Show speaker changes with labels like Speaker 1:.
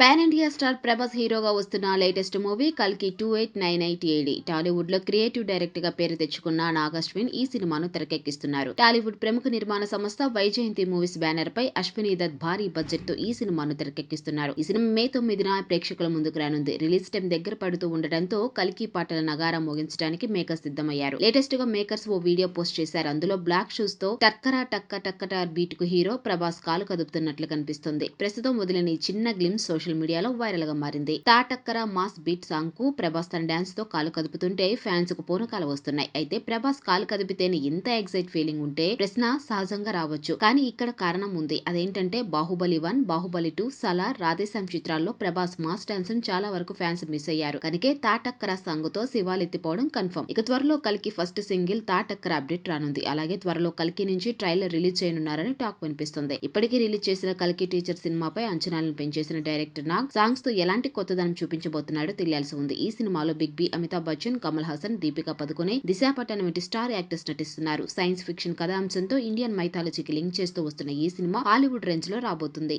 Speaker 1: Pan India star Prabhas హీరోగా వస్తున్న latest movie కల్కి two eight nine eight AD. టాలీవుడ్లో క్రియేటివ్ డైరెక్టర్గా పేరు తెచ్చుకున్న నాగశ్విన్ ఈ సినిమాను తెరకెక్కిస్తున్నారు. టాలీవుడ్ ప్రముఖ నిర్మాణ సంస్థ వైజయంతి మూవీస్ బ్యానర్ పై అశ్విని దత్ భారీ బడ్జెట్తో ఈ సినిమాను తెరకెక్కిస్తున్నారు. ఈ సినిమా మే తొమ్మిదిన ప్రేక్షకుల ముందుకు రానుంది. రిలీజ్ టైం దగ్గర పడుతూ ఉండటంతో కల్కి పాటల నగారా మోగించడానికి మేకర్స్ సిద్ధమయ్యారు. లేటెస్ట్గా మేకర్స్ ఓ వీడియో పోస్ట్ చేశారు. అందులో బ్లాక్ షూస్తో టక్కరా టక్క టక్కటార్ బీట్కు హీరో ప్రభాస్ కాలు కదుపుతున్నట్లు కనిపిస్తుంది. ప్రస్తుతం వదిలిన ఈ చిన్న గ్లిమ్స్ సోషల్ సోషల్ మీడియాలో వైరల్గా మారింది. తాటక్కర మాస్ బీట్ సాంగ్కు ప్రభాస్ తన డాన్స్తో కాలు కదుపుతుంటే ఫ్యాన్స్కు పూనకాలు వస్తున్నాయి. అయితే ప్రభాస్ కాలు కదిపితేనే ఇంత ఎగ్జైట్ ఫీలింగ్ ఉంటే ప్రశ్న సహజంగా రావచ్చు. కానీ ఇక్కడ కారణం ఉంది. అదేంటంటే బాహుబలి వన్ బాహుబలి టూ సలార్ రాధేశ్యామ్ చిత్రాల్లో ప్రభాస్ మాస్ డాన్స్ చాలా వరకు ఫ్యాన్స్ మిస్ అయ్యారు. కనుకే తాటక్కర సాంగ్తో శివాలెత్తిపోవడం కన్ఫర్మ్. ఇక త్వరలో కలికి ఫస్ట్ సింగిల్ తాటక్కర అప్డేట్ రానుంది. అలాగే త్వరలో కలికి నుంచి ట్రైలర్ రిలీజ్ చేయనున్నారని టాక్ వినిపిస్తుంది. ఇప్పటికీ రిలీజ్ చేసిన కలికి టీచర్ సినిమాపై అంచనాలను పెంచేసిన డైరెక్టర్ నాగ్ సాంగ్స్తో ఎలాంటి కొత్తదనం చూపించబోతున్నాడో తెలియాల్సి ఉంది. ఈ సినిమాలో బిగ్ బి అమితాబ్ బచ్చన్ కమల్ హాసన్ దీపికా పదుకునే దిశా వంటి స్టార్ యాక్టర్స్ నటిస్తున్నారు. సైన్స్ ఫిక్షన్ కథాంశంతో ఇండియన్ మైథాలజీకి లింక్ చేస్తూ వస్తున్న ఈ సినిమా హాలీవుడ్ రేంజ్లో రాబోతుంది.